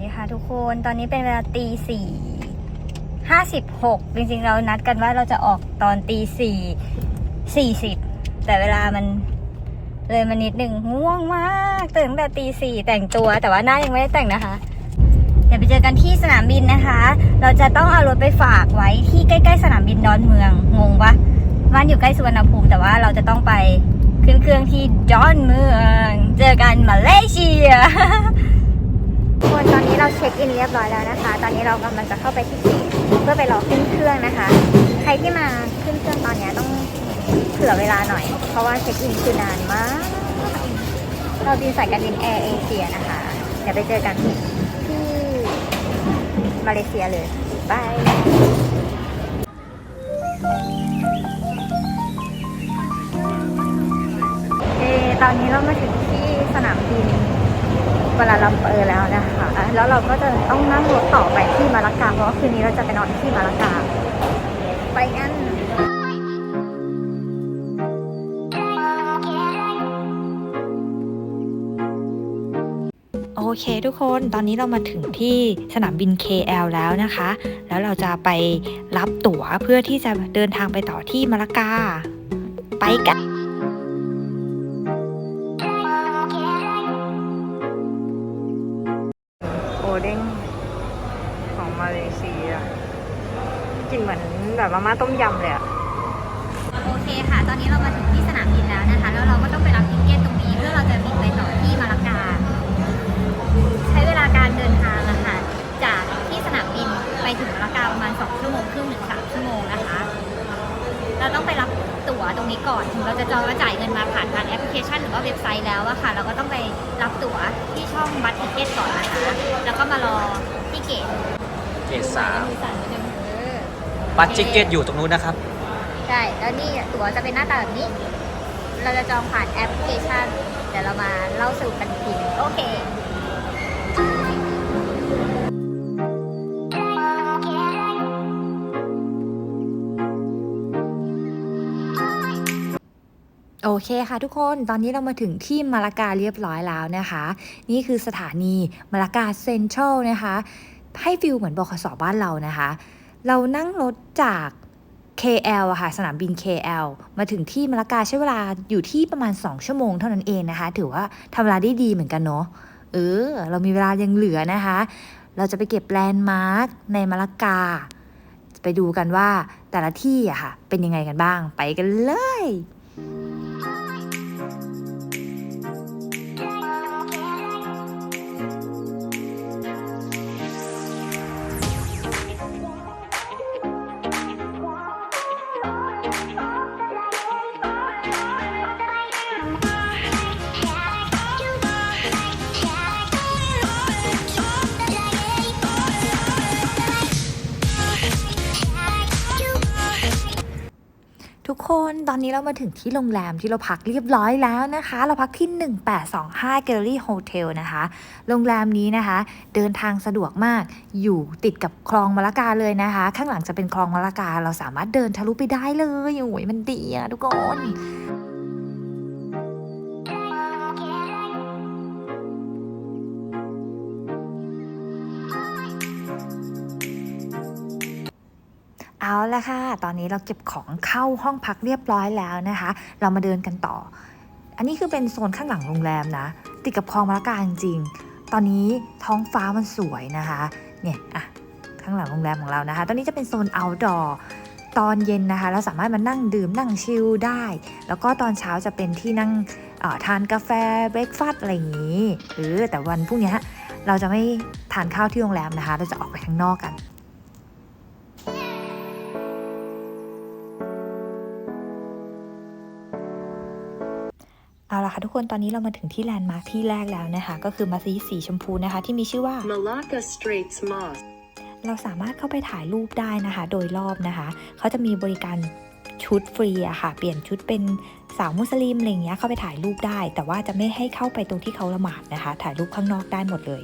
ดีค่ะทุกคน ตอนนี้เป็นเวลาตีสี่ห้าสิบหกจริงๆเรานัดกันว่าเราจะออกตอนตีสี่สี่สิบแต่เวลามันเลยมานิดหนึ่งง่วงมากตื่นตั้งแต่ตีสี่แต่งตัว แต่ว่าหน้ายังไม่ได้แต่งนะคะ เดี๋ยวไปเจอกันที่สนามบินนะคะ เราจะต้องเอารถไปฝากไว้ที่ใกล้ๆสนามบินดอนเมืองงงปะบ้านอยู่ใกล้สุวรรณภูมิแต่ว่าเราจะต้องไปขึ้นเครื่องที่ดอนเมือง เจอกันมาเลเซีย เราเช็คอินเรียบร้อยแล้วนะคะ ตอนนี้เรากำลังจะเข้าไปที่เกตเพื่อไปรอขึ้นเครื่องนะคะ ใครที่มาขึ้นเครื่องตอนนี้ต้องเผื่อเวลาหน่อย เพราะว่าเช็คอินคือนานมาก เราบินสายการบินแอร์เอเชียนะคะ เดี๋ยวไปเจอกันที่มาเลเซียเลยบายเอตอนนี้เรามาถึงที่สนามบิน วลาลัมเปอร์แล้วนะคะ แล้วเราก็จะต้องนั่งรถต่อไปที่มาลากาเพราะว่าคืนนี้เราจะไปนอนที่มาลากา ไปกันโอเคทุกคนตอนนี้เรามาถึงที่สนามบิน KL แล้วนะคะ แล้วเราจะไปรับตั๋วเพื่อที่จะเดินทางไปต่อที่มาลากา ไปกัน แบบมาม่าต้มยำเลยอะโอเคค่ะ ตอนนี้เรามาถึงที่สนามบินแล้วนะคะ แล้วเราก็ต้องไปรับทิเก็ตตรงนี้ เพื่อเราจะบินไปต่อที่มาลากา ใช้เวลาการเดินทางนะคะจากที่สนามบินไปถึงมาลากาประมาณ 2 ชั่วโมงครึ่งถึง3ชั่วโมงนะคะ เราต้องไปรับตั๋วตรงนี้ก่อนถึงเราจะจองและจ่ายเงินมาผ่านทางแอปพลิเคชัน หรือว่าเว็บไซต์แล้วอะค่ะ เราก็ต้องไปรับตั๋วที่ช่องบัตรทิเก็ตก่อนนะคะ แล้วก็มารอที่เกตเกตสาม บัตรจิเกตอยู่ตรงนู้นนะครับ ใช่ แล้วนี่ตั๋วจะเป็นหน้าตาแบบนี้ เราจะจองผ่านแอปพลิเคชัน เดี๋ยวเรามาเล่าสู่กันอีกทีหนึ่งโอเค โอเคค่ะทุกคน ตอนนี้เรามาถึงที่มาลากาเรียบร้อยแล้วนะคะ นี่คือสถานีมาลากาเซ็นทรัลนะคะ ให้ฟิลเหมือนบขสบ้านเรานะคะ เรานั่งรถจาก KL อะค่ะ สนามบิน KL มาถึงที่มาลากาใช้เวลาอยู่ที่ประมาณ 2 ชั่วโมงเท่านั้นเองนะคะ ถือว่าทำเวลาได้ดีเหมือนกันเนาะเออ เรามีเวลายังเหลือนะคะ เราจะไปเก็บแลนด์มาร์คในมาลากา ไปดูกันว่าแต่ละที่อะค่ะ เป็นยังไงกันบ้างไปกันเลย คนตอนนี้เรามาถึงที่โรงแรมที่เราพักเรียบร้อยแล้วนะคะ เราพักที่ 1825 Gallery Hotel นะคะ โรงแรมนี้นะคะ เดินทางสะดวกมากอยู่ติดกับคลองมะละกาเลยนะคะ ข้างหลังจะเป็นคลองมะละกา เราสามารถเดินทะลุไปได้เลยโอ้ยมันดีอะทุกคน เอาละค่ะ ตอนนี้เราเก็บของเข้าห้องพักเรียบร้อยแล้วนะคะ เรามาเดินกันต่อ อันนี้คือเป็นโซนข้างหลังโรงแรมนะ ติดกับคลองมะละกาจริงๆ ตอนนี้ท้องฟ้ามันสวยนะคะ เนี่ยอะข้างหลังโรงแรมของเรานะคะ ตอนนี้จะเป็นโซน outdoor ตอนเย็นนะคะ เราสามารถมานั่งดื่มนั่งชิลได้ แล้วก็ตอนเช้าจะเป็นที่นั่งทานกาแฟเบรกฟาสอะไรอย่างนี้ หรือแต่วันพรุ่งนี้เราจะไม่ทานข้าวที่โรงแรมนะคะ เราจะออกไปข้างนอกกัน เอาละค่ะทุกคนตอนนี้เรามาถึงที่แลนด์มาร์คที่แรกแล้วนะคะ ก็คือมัสยิดสีชมพูนะคะ ที่มีชื่อว่า Malacca Straits Mosque. เราสามารถเข้าไปถ่ายรูปได้นะคะ โดยรอบนะคะ เขาจะมีบริการชุดฟรีอะค่ะ เปลี่ยนชุดเป็นสาวมุสลิมอะไรอย่างเงี้ยเข้าไปถ่ายรูปได้ แต่ว่าจะไม่ให้เข้าไปตรงที่เขาละหมาดนะคะ ถ่ายรูปข้างนอกได้หมดเลย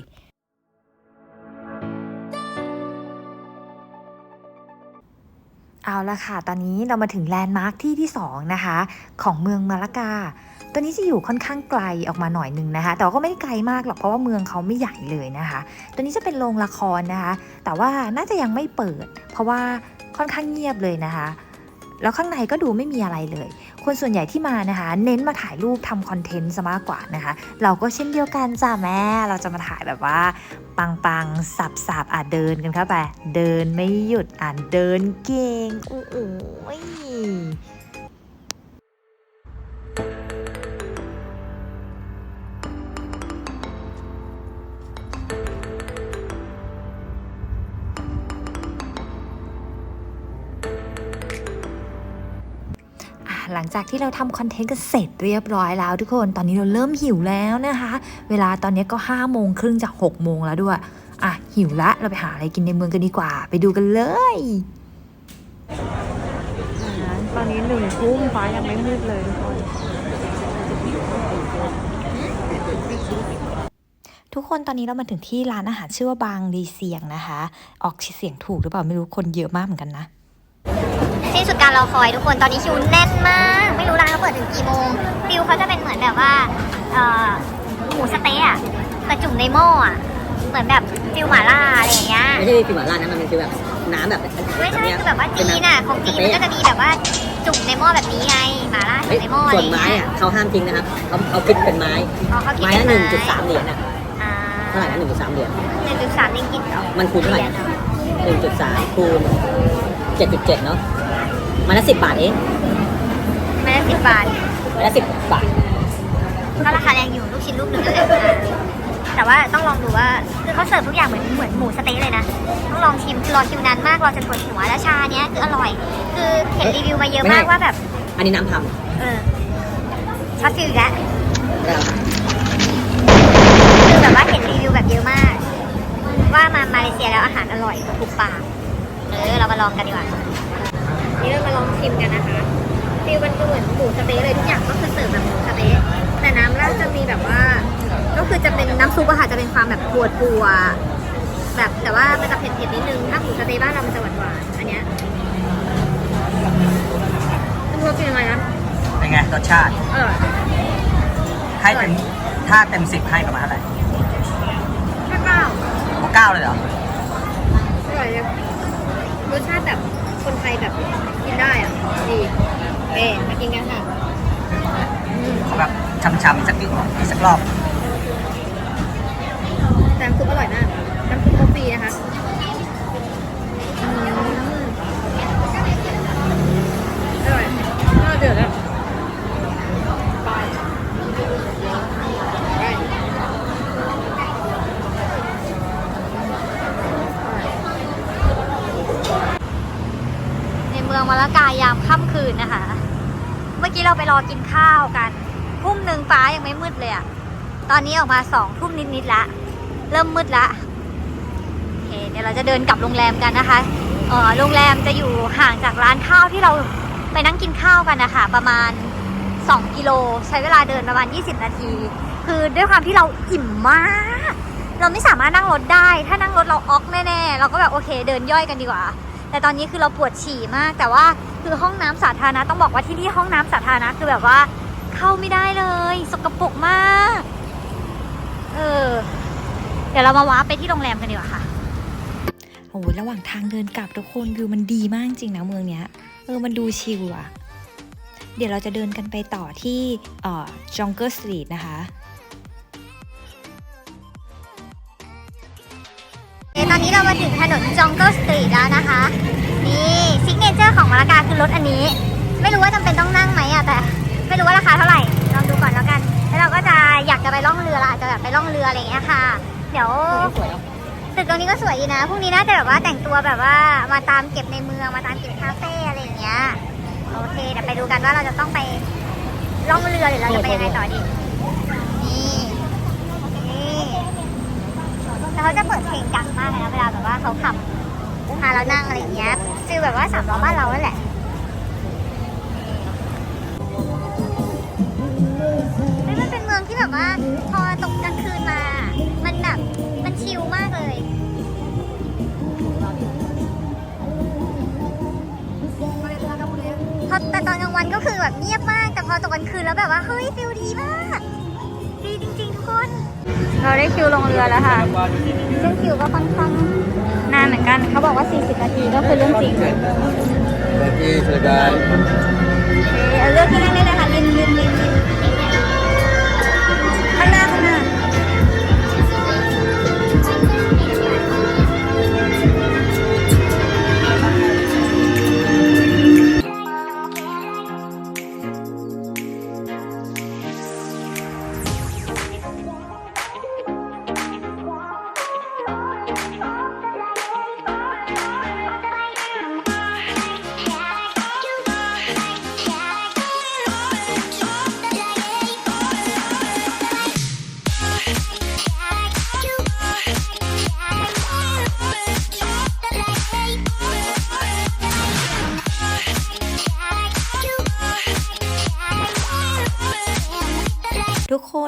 เอาละค่ะ ตอนนี้เรามาถึงแลนด์มาร์คที่ที่ 2 นะคะ ของเมืองมาลากา ตัวนี้จะอยู่ค่อนข้างไกลออกมาหน่อยหนึงนะคะ แต่ก็ไม่ได้ไกลมากหรอกเพราะว่าเมืองเขาไม่ใหญ่เลยนะคะ ตัวนี้จะเป็นโรงละครนะคะ แต่ว่าน่าจะยังไม่เปิด เพราะว่าค่อนข้างเงียบเลยนะคะ แล้วข้างในก็ดูไม่มีอะไรเลย คนส่วนใหญ่ที่มานะคะ เน้นมาถ่ายรูปทำคอนเทนต์ซะมากกว่านะคะ เราก็เช่นเดียวกันจ้าแม่เราจะมาถ่ายแบบว่าปังปังสับสับอะเดินกันเข้าไป เดินไม่หยุดอะเดินเก่งโอ้ย หลังจากที่เราทำคอนเทนต์กันเสร็จเรียบร้อยแล้วทุกคนตอนนี้เราเริ่มหิวแล้วนะคะ เวลาตอนนี้ก็5้าโมงครึ่งจาก6กโมงแล้วด้วยอะหิวละเราไปหาอะไรกินในเมืองกันดีกว่า ไปดูกันเลยตอนนี้หนึ่งทุ่มฟ้ายังไม่มืดเลยทุกคนทุกคนตอนนี้เรามาถึงที่ร้านอาหารชื่อว่าบางดีเสียงนะคะ ออกเสียงถูกหรือเปล่าไม่รู้คนเยอะมากเหมือนกันนะ สิ้นสุดการรอคอยทุกคนตอนนี้คิวแน่นมาก ไม่รู้ร้านเขาเปิดถึงกี่โมงฟิวเขาจะเป็นเหมือนแบบว่าเอ่อหมูสะเต๊ะอะกระจุ่มในหม้ออะเหมือนแบบฟิวหม่าล่าอะไรอย่างเงี้ยไม่ใช่ฟิวหม่าล่านะมันเป็นฟิวแบบน้ำแบบไม่ใช่คือแบบว่าจีนอะของจีนมันก็จะมีแบบว่าจุ่มในหม้อแบบนี้ไงหม่าล่าเฮ้จุ่ยมในหม้ออะไรส่อวนย่างไม้เงี้ยอะเขาห้ามทิ้งนะครับเขาเขาคิดเป็นไม้อ๋อเขาคิดไม้เป็ละนหนึ่งจุดสามเหรียญอะอ่าเท่าไหร่นะหนึ่งจุดสามเหรียญหนึ่งจุดสามลิงกิตเหรอมันคูณเท่าไหร่ยญอะหนึ่งจุดสามคูณเจ็ดจุดเจ็ดเนาะ ไม้ละสิบบาทเองไม่ได้สิบบาทไม้ละสิบบาท ก็ราคาแรงอยู่ลูกชิ้นลูกหนึ่งนั่นแหละอ่าแต่ว่าต้องลองดูว่าคือเขาเสิร์ฟทุกอย่างเหมือนเหมือนหมูสะเต๊ะเลยนะต้องลองชิมคือรอคิวนานมากรอจนปวดหัวแล้วชาเนี้ยคืออร่อย คือเห็นรีวิวมาเยอะมากว่าแบบ อันนี้น้ำทเออช็อตฟิลอีกแล้วำแล้วคือแบบว่าเห็นรีวิวแบบเยอะมาก ว่ามามาเลเซียแล้วอาหารอร่อยถูกปากเออเรามาลองกันดีกว่า นี่เรามาลองชิมกันนะคะฟิลมันก็เหมือนหมูสะเต๊ะเลยทุกอย่างก็คือเสิร์ฟแบบหมูสะเต๊ะแต่น้ำราดจะมีแบบว่า ก็คือจะเป็นน้ำซุปอะค่ะจะเป็นความแบบปวดปัวๆแบบแต่ว่ามันจะเผ็ดๆนิดนึงถ้าหมูสะเต๊ะบ้านเรามันจะหวานๆอันเนี้ยคุณรู้เป็นยังไงนะเป็นไงรสชาติอร่อยให้เต็มถ้าเต็มสิบให้ประมาณเท่าไหร่แค่เปล่าโอ้เก้าเลยเหรออร่อยเลยรสชาติแบบ คนไทยแบบกินได้อะดีเอ๊มากินกันค่ะขอแบบช้ำๆสักนิดอีกสักรอบแต่น้ำซุปอร่อยมากน้ำซุปเขาฟรีนะคะอืมอร่อยน่าเดือดแล้วในเมืองมาละกายามค่ำคืนนะคะ เมื่อกี้เราไปรอกินข้าวกัน ทุ่มหนึ่งฟ้ายัง ไม่มืดเลยอะตอนนี้ออกมาสองทุ่มนิดๆละ เริ่มมืดละโอเคเดี๋ยวเราจะเดินกลับโรงแรมกันนะคะเออโรงแรมจะอยู่ห่างจากร้านข้าวที่เราไปนั่งกินข้าวกันนะคะประมาณ 2 กิโลใช้เวลาเดินประมาณ 20 นาที คือด้วยความที่เราอิ่มมาก เราไม่สามารถนั่งรถได้ ถ้านั่งรถเราออกแน่ๆเราก็แบบโอเค เดินย่อยกันดีกว่า แต่ตอนนี้คือเราปวดฉี่มาก แต่ว่าคือห้องน้ำสาธารณะต้องบอกว่าที่นี่ห้องน้ำสาธารณะคือแบบว่า เข้าไม่ได้เลย สกปรกมาก เออ เดี๋ยวเรามาวาร์ปไปที่โรงแรมกันดีกว่าค่ะโอ้โหระหว่างทางเดินกลับทุกคนวิวมันดีมากจริงนะเมืองเนี้ย เออมันดูชิลอะเดี๋ยวเราจะเดินกันไปต่อที่เอ่อจองเกอร์สตรีทนะคะตอนนี้เรามาถึงถนนจองเกิลสตรีทแล้วนะคะ นี่ซิกเนเจอร์ของมาลากาคือรถอันนี้ ไม่รู้ว่าจำเป็นต้องนั่งไหมอะแต่ ไม่รู้ว่าราคาเท่าไหร่ลองดูก่อนแล้วกัน แล้วเราก็จะอยากจะไปล่องเรือละอาจจะแบบไปล่องเรืออะไรอย่างเงี้ยค่ะ เดี๋ยวตึกตรงนี้ก็สวยดีนะพรุ่งนี้น่าจะแบบว่าแต่งตัวแบบว่ามาตามเก็บในเมืองมาตามเก็บคาเฟ่อะไรอย่างเงี้ยโอเคเดี๋ยวไปดูกันว่าเราจะต้องไปล่องเรือหรือเราจะไปยังไงต่อดีนี่นี่แล้วเขาจะเปิดเพลงดังมากเลยนะเวลาแบบว่าเขาขับพาเรานั่งอะไรอย่างเงี้ยฟีลแบบว่าสามล้อบ้านเรานั่นแหละ องที่แบบว่าพอตกกลางคืนมา มันแบบมันชิลมากเลย พอแต่ตอนกลางวันวันก็คือแบบเงียบมาก แต่พอตกกลางคืนแล้วแบบว่าเฮ้ยฟิลดีมาก ดีจริง ๆ ทุกคน เราได้คิวลงเรือแล้วค่ะ ซึ่งคิวก็ค่อนข้างนานเหมือนกัน เขาบอกว่า 40 นาทีก็คือเรื่องจริง Aquí, Senegal. เออเลือกที่นั่งได้เลยค่ะ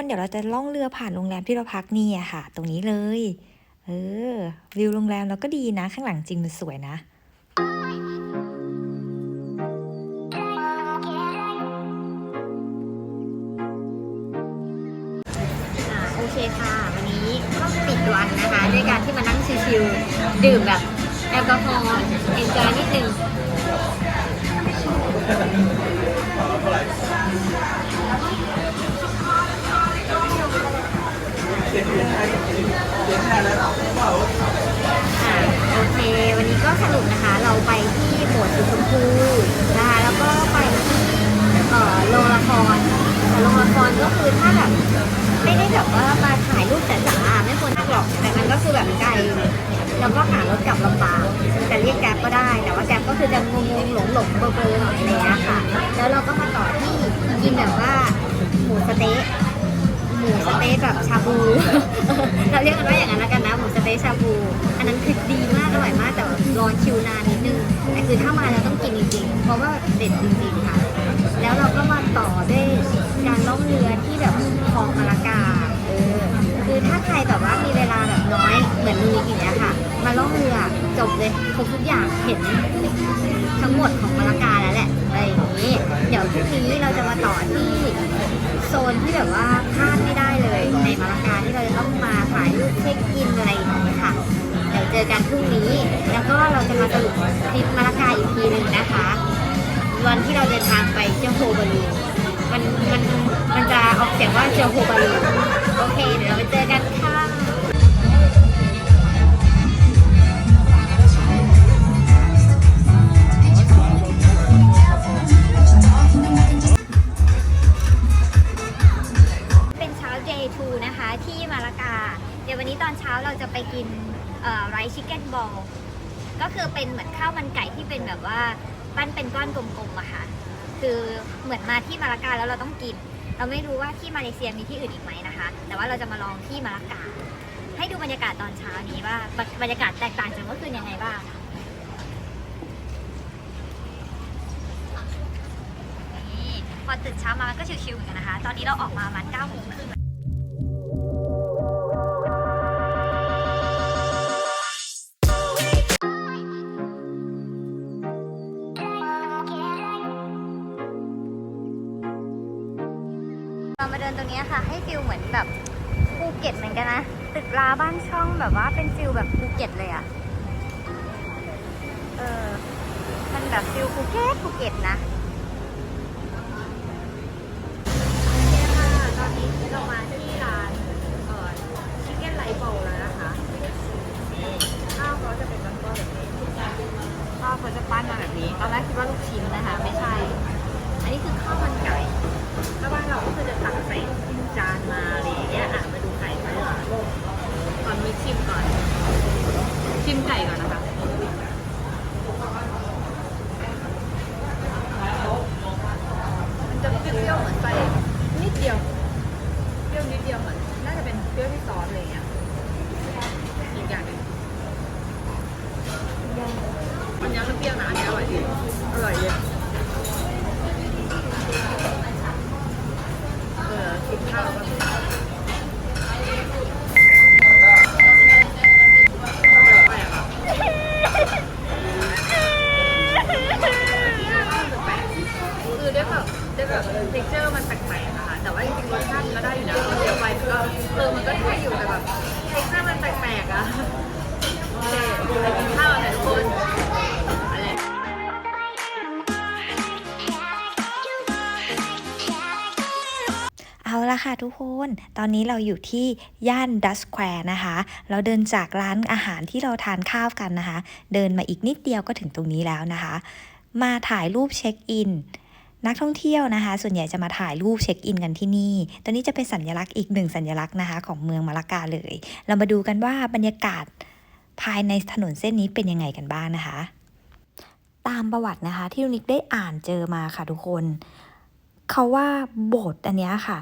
นเดี๋ยวเราจะล่องเรือผ่านโรงแรมที่เราพักนี่อะค่ะ ตรงนี้เลย เออ วิวโรงแรมเราก็ดีนะ ข้างหลังจริงมันสวยนะอ่าโอเคค่ะ วันนี้ก็ปิดวันนะคะด้วยการที่มานั่งชิลๆดื่มแบบแอลกอฮอล์เอนจอยนิดนึง อ่าโอเค วันนี้ก็สรุปนะคะ เราไปที่โบสถ์สีชมพูนะคะ แล้วก็ไปที่เอ่อโรงละครแต่โรงละครก็คือถ้าแบบไม่ได้แบบว่ามาถ่ายรูปจ๋าไม่ควรนั่งหรอก แต่มันก็คือแบบไกล แล้วก็หารถกลับลำบากแต่เรียกแกร็บก็ได้ แต่ว่าแกร็บก็คือจะงงๆหลงหลงๆเบลอๆหน่อยอะไรเงี้ยค่ะ แล้วเราก็มาต่อที่กินแบบว่าหมูสะเต๊ะ มูสเต๊ะแบบชาบู เราเรียกกันว่าอย่างนั้นแล้วกันนะหมูสเต๊ะชาบู อันนั้นคือดีมากอร่อยมากแต่รอคิวนานนิดนึงแต่คือถ้ามาแล้วต้องกินจริงๆ เพราะว่าเด็ดจริงๆค่ะ แล้วเราก็มาต่อด้วยการล่องเรือที่แบบคลองมาลากาเออคือถ้าใครแบบว่ามีเวลาแบบน้อยเหมือนมีอย่างเงี้ยค่ะ มาล่องเรือจบเลยครบทุกอย่างเห็นทั้งหมดของมาลากาแล้วแหละอะไรอย่างนี้ เดี๋ยวพรุ่งนี้เราจะมาต่อที่โซนที่แบบว่าพลาด ม่ได้เลยในมาลากาที่เราจะต้องมาถ่ายรูปเช็คอินอะไรอย่างนี้ค่ะ เดี๋ยวเจอกันพรุ่งนี้ แล้วก็เราจะมาสรุปทริปมาลากาอีกทีหนึ่งนะคะ วันที่เราเดินทางไปเจ้าโฮบาลูมันมันมันจะออกเสียงว่าเจ้าโฮบาลูโอเค เดี๋ยวเราไปเจอกันค่ะ จะไปกินไรซ์ชิคเก้นบอลก็คือเป็นเหมือนข้าวมันไก่ที่เป็นแบบว่าปั้นเป็นก้อนกลมๆอะค่ะ คือเหมือนมาที่มาลากาแล้วเราต้องกิน เราไม่รู้ว่าที่มาเลเซียมีที่อื่นอีกไหมนะคะ แต่ว่าเราจะมาลองที่มาลากา ให้ดูบรรยากาศตอนเช้านี้ว่าบรรยากาศแตกต่างจากเมื่อคืนยังไงบ้างนี่พอตื่นเช้ามามันก็ชิวๆเหมือนกันนะคะ ตอนนี้เราออกมาประมาณ9โมงครึ่ง นี้ค่ะ ให้ฟิลเหมือนแบบภูเก็ตเหมือนกันนะ ตึกราบ้านช่องแบบว่าเป็นฟิลแบบภูเก็ตเลยอะเออมันแบบฟิลภูเก็ตภูเก็ตนะตอนนี้เรามาที่ร้านเอ่อชิคเก้นไลโบแล้วนะคะข้าวเขาจะเป็นก้อนแบบนี้ข้าวเขาจะปั้นมาแบบนี้ตอนแรกคิดว่าลูกชิ้นนะคะ ไม่ใช่ อันนี้คือข้าวมันไก่ ถ้าบ้านเราก็คือจะตักใส่จานมาอะไรอย่างเงี้ยอะมาดูไก่ไก่ก่อก่อนมีชิมก่อน ชิมไก่ก่อนนะคะ ละค่ะทุกคน ตอนนี้เราอยู่ที่ย่านดัสแควร์นะคะ เราเดินจากร้านอาหารที่เราทานข้าวกันนะคะ เดินมาอีกนิดเดียวก็ถึงตรงนี้แล้วนะคะ มาถ่ายรูปเช็คอิน นักท่องเที่ยวนะคะ ส่วนใหญ่จะมาถ่ายรูปเช็คอินกันที่นี่ ตอนนี้จะเป็นสัญลักษณ์อีกหนึ่งสัญลักษณ์นะคะ ของเมืองมาลากาเลย เรามาดูกันว่าบรรยากาศภายในถนนเส้นนี้เป็นยังไงกันบ้างนะคะ ตามประวัตินะคะที่ลุงนิกได้อ่านเจอมาค่ะทุกคนเขาว่าโบสถ์อันนี้ค่ะ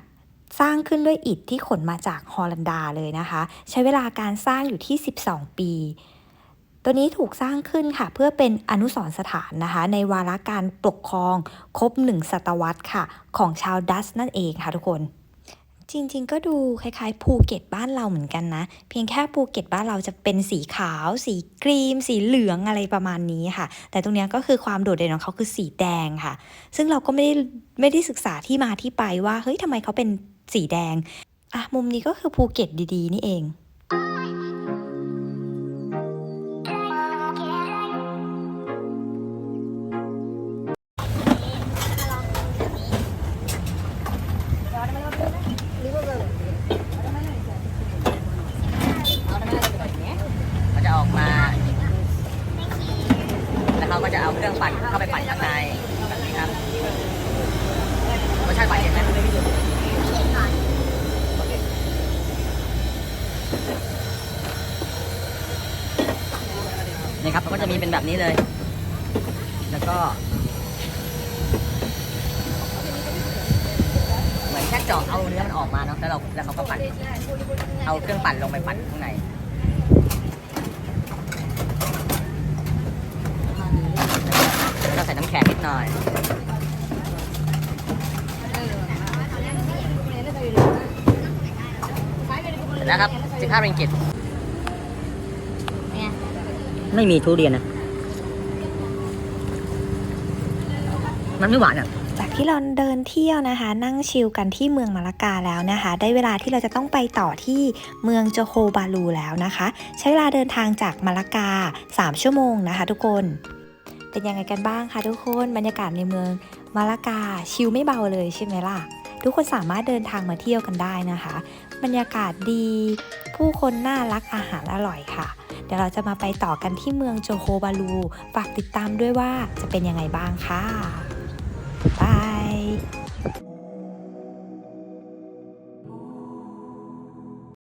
สร้างขึ้นด้วยอิฐที่ขนมาจากฮอลันดาเลยนะคะ ใช้เวลาการสร้างอยู่ที่ 12 ปี ตัวนี้ถูกสร้างขึ้นค่ะ เพื่อเป็นอนุสรสถานนะคะ ในวาระการปกครองครบหนึ่งศตวรรษค่ะ ของชาวดัชนั่นเองค่ะทุกคนจริงๆ ก็ดูคล้ายๆภูเก็ตบ้านเราเหมือนกันนะ เพียงแค่ภูเก็ตบ้านเราจะเป็นสีขาว สีครีม สีเหลืองอะไรประมาณนี้ค่ะ แต่ตรงเนี้ยก็คือความโดดเด่นของเขาคือสีแดงค่ะ ซึ่งเราก็ไม่ได้ไม่ได้ศึกษาที่มาที่ไปว่าเฮ้ยทำไมเขาเป็น สีแดง อะมุมนี้ก็คือภูเก็ตดีๆ นี่เอง มันก็จะมีเป็นแบบนี้เลย แล้วก็ เหมือนแค่เจาะเอาเนื้อมันออกมาเนาะแล้วเราแล้วเขาก็ปั่นเอาเครื่องปั่นลงไปปั่นข้างในแล้วก็ใส่น้ำแข็งนิดหน่อยเสร็จแล้วครับ15ริงกิต ไม่มีทุเรียนนะ มันไม่หวานอะจากที่เราเดินเที่ยวนะคะ นั่งชิลกันที่เมืองมาลากาแล้วนะคะ ได้เวลาที่เราจะต้องไปต่อที่เมืองโจโฮบาลูแล้วนะคะ ใช้เวลาเดินทางจากมาลากา 3 ชั่วโมงนะคะ ทุกคน เป็นยังไงกันบ้างคะทุกคนบรรยากาศในเมืองมาลากาชิลไม่เบาเลยใช่ไหมล่ะ ทุกคนสามารถเดินทางมาเที่ยวกันได้นะคะ บรรยากาศดี ผู้คนน่ารักอาหารอร่อยค่ะ เดี๋ยวเราจะมาไปต่อกันที่เมืองโจโฮบาลู ฝากติดตามด้วยว่าจะเป็นยังไงบ้างค่ะบาย